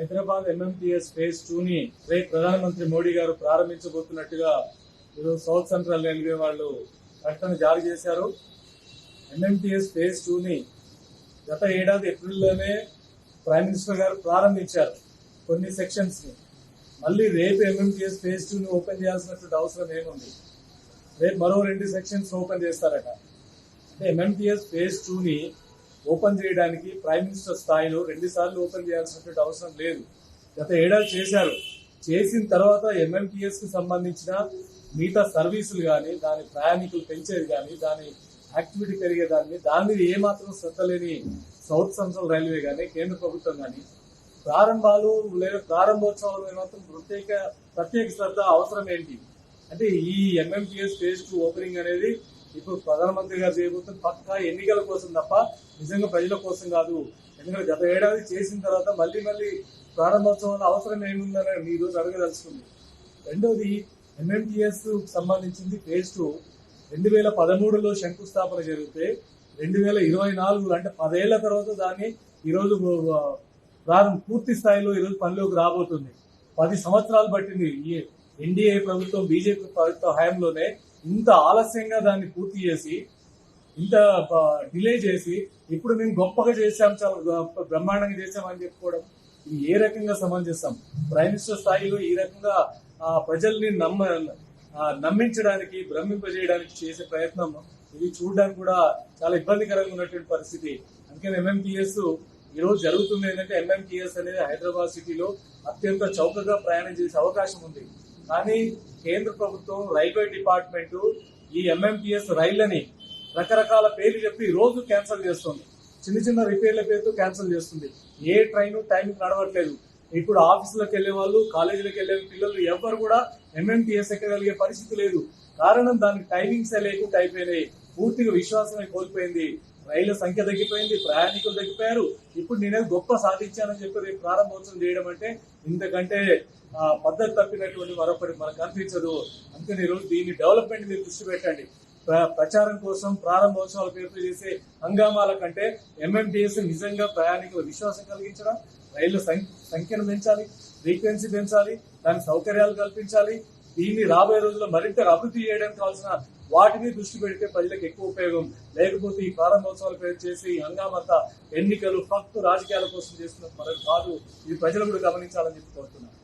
Hyderabad MMTS phase two ని రేపు ప్రధానమంత్రి మోడీ గారు ప్రారంభించబోతున్నట్టుగా ఈరోజు సౌత్ సెంట్రల్ రైల్వే వాళ్ళు ప్రకటన జారీ చేశారు. ఎంఎంటీఎస్ ఫేజ్ టూ ని గత ఏడాది ఏప్రిల్లోనే ప్రైమ్ మినిస్టర్ గారు ప్రారంభించారు కొన్ని సెక్షన్స్ని. మళ్ళీ రేపు ఎంఎంటీఎస్ ఫేజ్ టూ ని ఓపెన్ చేయాల్సినటువంటి అవసరం ఏముంది? రేపు మరో రెండు సెక్షన్స్ ఓపెన్ చేస్తారట. అంటే ఎంఎంటీఎస్ ఫేజ్ టూ ని ఓపెన్ చేయడానికి ప్రైమ్ మినిస్టర్ స్థాయిలో రెండుసార్లు ఓపెన్ చేయాల్సినటువంటి అవసరం లేదు. గత ఏడాది చేశారు. చేసిన తర్వాత ఎంఎంటీఎస్కి సంబంధించిన మిగతా సర్వీసులు కానీ దాని ప్రయాణికులు పెంచేది కానీ దాని యాక్టివిటీ పెరిగేదాన్ని దాని మీద ఏమాత్రం శ్రద్ధ లేని సౌత్ సెంట్రల్ రైల్వే కానీ కేంద్ర ప్రభుత్వం కానీ ప్రారంభాలు లేదా ప్రారంభోత్సవాలు ఏమాత్రం ప్రత్యేక ప్రత్యేక శ్రద్ధ అవసరం ఏంటి? అంటే ఈ ఎంఎంటీఎస్ ఫేజ్ టూ ఓపెనింగ్ అనేది ఇప్పుడు ప్రధానమంత్రి గారు చేయబోతున్న పక్కా ఎన్నికల కోసం తప్ప నిజంగా ప్రజల కోసం కాదు. ఎందుకంటే గత ఏడాది చేసిన తర్వాత మళ్ళీ మళ్ళీ ప్రారంభోత్సవాల అవసరం ఏముందని మీ రోజు అడగదలుచుకుంది. రెండోది ఎంఎంటీఎస్ సంబంధించింది ఫేజ్ టూ రెండు వేల పదమూడులో శంకుస్థాపన జరిగితే రెండు వేల ఇరవై నాలుగు అంటే పదేళ్ళ తర్వాత దాన్ని ఈరోజు ప్రారంభ పూర్తి స్థాయిలో ఈరోజు పనిలోకి రాబోతుంది. పది సంవత్సరాలు పట్టింది ఈ ఎన్డీఏ ప్రభుత్వం బీజేపీ ప్రభుత్వ హయాంలోనే ఇంత ఆలస్యంగా దాన్ని పూర్తి చేసి ఇంత డిలే చేసి ఇప్పుడు మేము గొప్పగా చేశాం చాలా బ్రహ్మాండంగా చేశామని చెప్పుకోవడం ఇది ఏ రకంగా సమంజసం? ప్రైమ్ మినిస్టర్ స్థాయిలో ఈ రకంగా ఆ, ప్రజల్ని నమ్మ నమ్మించడానికి భ్రమింపజేయడానికి చేసే ప్రయత్నం ఇది చూడడానికి కూడా చాలా ఇబ్బందికరంగా ఉన్నటువంటి పరిస్థితి. అందుకని ఎంఎంటీఎస్ ఈ రోజు జరుగుతుంది ఏంటంటే ఎంఎంటీఎస్ అనేది హైదరాబాద్ సిటీలో అత్యంత చౌకగా ప్రయాణం చేసే అవకాశం ఉంది. కానీ కేంద్ర ప్రభుత్వం రైల్వే డిపార్ట్మెంట్ ఈ ఎంఎంటీఎస్ రైళ్ళని రకరకాల పేర్లు చెప్పి రోజు క్యాన్సిల్ చేస్తుంది. చిన్న చిన్న రిపేర్ల పేరుతో క్యాన్సిల్ చేస్తుంది. ఏ ట్రైన్ టైంకి నడవట్లేదు. ఇప్పుడు ఆఫీసులకు వెళ్ళే వాళ్ళు కాలేజీలకు వెళ్ళే పిల్లలు ఎవరు కూడా ఎంఎంటీఎస్ ఎక్కగలిగే పరిస్థితి లేదు. కారణం దానికి టైమింగ్స్ లేకుండా అయిపోయినాయి. పూర్తిగా విశ్వాసమే కోల్పోయింది. రైళ్ళ సంఖ్య తగ్గిపోయింది ప్రయాణికులు తగ్గిపోయారు. ఇప్పుడు నేనేది గొప్ప సాధించానని చెప్పి రేపు ప్రారంభోత్సవం చేయడం అంటే ఇంతకంటే ఆ, పద్ధతి తప్పినటువంటి మరొకటి మనకు అనిపించదు అందుకని ఈరోజు దీన్ని డెవలప్మెంట్ మీద దృష్టి పెట్టండి. ప్ర- ప్రచారం కోసం ప్రారంభోత్సవాల పేరుతో చేసే హంగామాల కంటే ఎంఎంటీఎస్ నిజంగా ప్రయాణికుల విశ్వాసం కలిగించడం రైళ్ళ సంఖ్యను పెంచాలి ఫ్రీక్వెన్సీ పెంచాలి దాని సౌకర్యాలు కల్పించాలి దీన్ని రాబోయే రోజుల్లో మరింత అభివృద్ధి చేయడానికి కావాల్సిన వాటిని దృష్టి పెడితే ప్రజలకు ఎక్కువ ఉపయోగం. లేకపోతే ఈ ప్రారంభోత్సవాల పేరు చేసి ఈ హంగామంతా ఎన్నికలు ఫక్తు రాజకీయాల కోసం చేస్తున్న మరొక కాదు. ఇది ప్రజలు కూడా గమనించాలని చెప్పి కోరుతున్నాను.